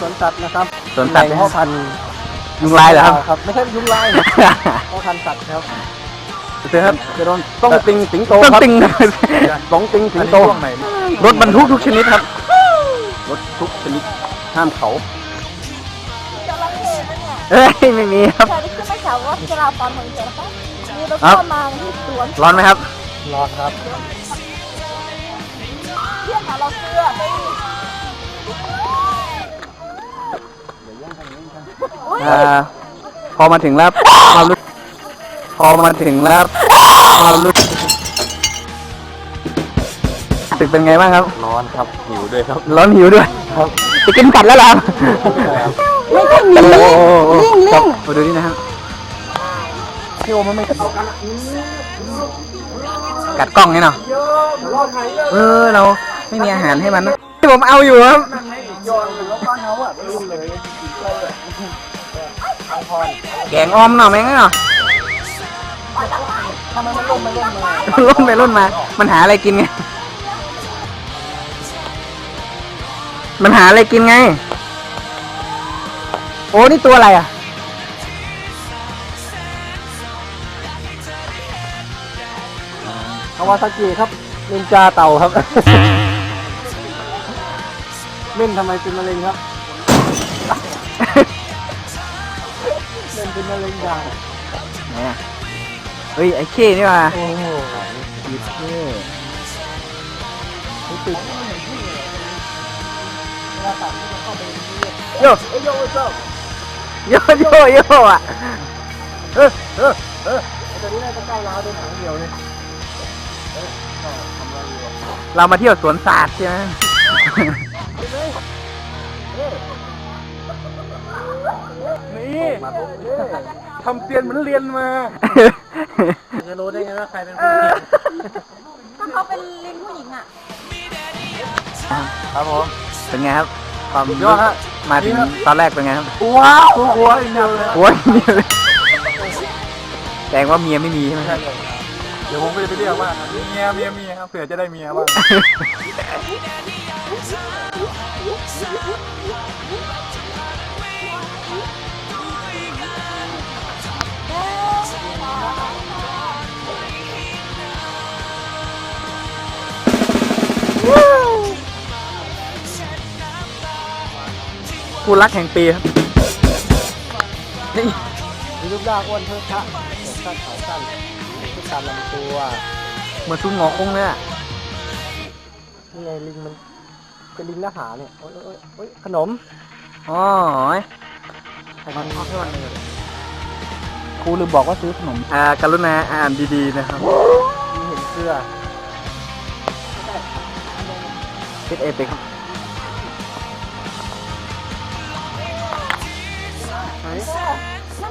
สวนสัตว์นะครับสวนสัตว์แหล่งพ่อพันธุ์ยุงลายเหรอครับ ครับ ไม่ใช่ยุงลายพ่อพันธุ์สัตว์ครับเจอครับจะโดนต้องติงสิงโตต้องครับติงต้องติงสิงโตรถบรรทุกทุกชนิดครับ รถทุกชนิดห้ามเขาจระเข้ปะเนี่ยเอ้ยไม่มีครับใช่นี่คือไม่ใช่ว่าจราจรเมืองเดียวนะคะมีรถครับเข้ามาที่สวนร้อนไหมครับ รอดครับเที่ยงหาเราเสื้อไป อุ้ยอ่า พอมาถึงแล้วความรู้พอมาถึงแล้วความรู้สึกเป็นไงบ้างครับ ร้อนครับหิวด้วยครับ ร้อนหิวด้วยครับจะกินกัดแล้วเหรอครับไม่ใช่หมีโอ้โหลิงลิครับงมาดูนี่นะครับพี่โอมันไม่เอากันกัดกล้องนี่เนาะเออเราไม่มีอาหารให้มันนะที่ผมเอาอยู่ครับ ย้อนเป็นรถบ้านเขาอะลืมเลยทางพรแกงออมหน่อยไหมงเนาะทำไมมันล่มไม่ล่มมารุ่นไปรุ่นมา มันหาอะไรกินไง มันหาอะไรกินไง โอ้นี่ตัวอะไรอะ คาวาซากิครับนินจาเต่าครับเม่นทำไมเป็นมะเร็งครับ ม่นเป็นมะเร็งด่างไหนอะเฮ้ยไอ้เข้นี่ว่ะโอ้โหยิดเข้ไม่ติดโยเอ้ยโยโย่โยโยโยอะเออเออเออตอนนี้น่าจะใกล้ร้าวด้วยหางเดียวเลยเออก็ทำอะไรอยู่อะเรามาเที่ยวสวนสัตว์ใช่ไหม นี่ทำเตียนเหมือนเรียนมาจะรู้ได้ไงว่าใครเป็นคนเรียนก็เขาเป็นลิงผู้หญิงอะ ครับผม เป็นไงครับความยอดฮะมาถึงตอนแรกเป็นไงครับ ว้าวหัวอีกเดียวเลยโอ้ยนี่เลยแสดงว่าเมียไม่มีใช่ไหมครับเดี๋ยวผมไปเรียกว่าเมียเมียเมียครับเผื่อจะได้เมียบ้าง คู่รักแห่งปีครับนี่มีรูปร่างอ้วนเพิ่มพระผมสั้นขาสั้นทุกการลำตัวเหมือนซุ้มงอคงเลยอะนี่ไงลิงมันเป็นลิงหน้าหาเนี่ยโอ้ยโอ้ยโอ้ยขนมอ๋อใครมันชอบให้มันเลยครูลืมบอกว่าซื้อขนม อ่ากรุณาอ่านดีๆนะครับมีเห็นเสื้อ คิดเอปิกครับ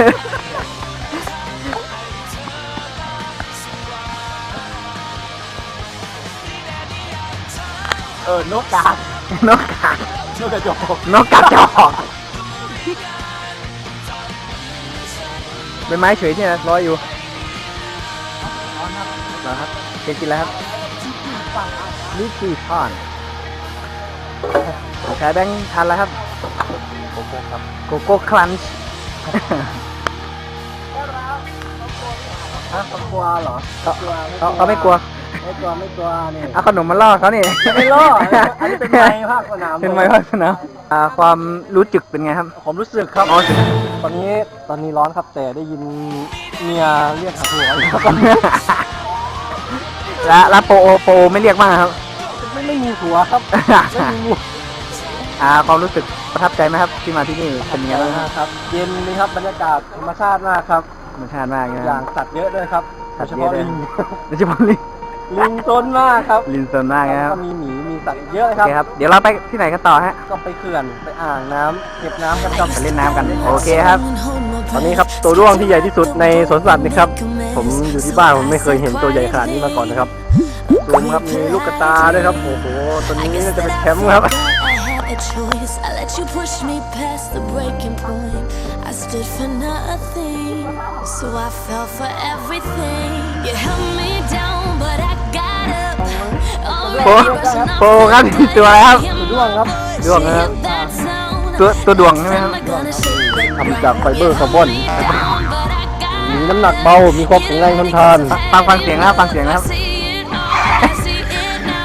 เออนกกากนกกากนกกระจอกนกกัดจอกเป็นไม้เฉยที่ลอยอยู่เหรอครับเคยกินแล้วครับลิซซี่ทอนใช้แบงค์ทันแล้วครับ โกโก้ครับ โกโก้ครันช์ ฮะกลัวเหรอเขาเขาเขาไม่กลัว ไม่กลัวไม่กลัวนี่เอาขนมมาล่อเขานี่ไม่ล่ออันนี้เป็นไม้ภาคสนามเป็นไม้ภาคสนามอ่าความรู้จึกเป็นไงครับ ผมรู้สึกครับอ๋อตอนนี้ตอนนี้ร้อนครับแต่ได้ยินเมียเรียกหาผัวอยู่ครับแล้วแล้วโปโอโปโอไม่เรียกมากครับไม่ไม่มีผัวครับไม่มีผัวอ่าความรู้สึกประทับใจไหมครับที่มาที่นี่เป็นยังไงบ้างครับครับเย็นดีครับบรรยากาศธรรมชาติมากครับ ธรรมชาติมากนะอย่างสัตว์เยอะด้วยครับสัตว์โดเยอะฉพาด้วยลิงโดยเฉพาะลิงลิงจนมากครับลินโซนมากนะคก็รับมีหมีมีสัตว์เยอะโอครับ เคครับ เดี๋ยวเราไปที่ไหนกันต่อฮะ ก็ไปเขื่อนไปอ่างน้ำเก็บน้ำกันครับไปเล่นน้ำกัน โอเคครับ ตอนนี้ครับตัวด้วงที่ใหญ่ที่สุดในสวนสัตว์นี่ครับ ผมอยู่ที่บ้านผมไม่เคยเห็นตัวใหญ่ขนาดนี้มาก่อนนะครับซูมครับมีลูกกระตาด้วยครับ โอ้โหตัวนี้น่าจะเป็นแชมป์ครับ I had a choice. I let you push me past the breaking point. I stood for nothing, so I fell for everything. You held me down, but I got up. โปโปครับตัวอะไรครับด้วงครับด้วงนะครับตัวตัวดวงใช่ไหมครับทำจากไฟเบอร์คาร์บอนมีน้ำหนักเบา มีความแข็งแรงทนทานฟังฟังเสียงนะครับฟังเสียงนะครับ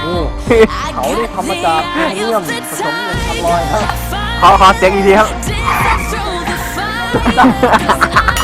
นี่เขาได้ทำมาจากแคลเซียมผสม กับอลลอยครับขอขอเสียงอีกทีครับ Cause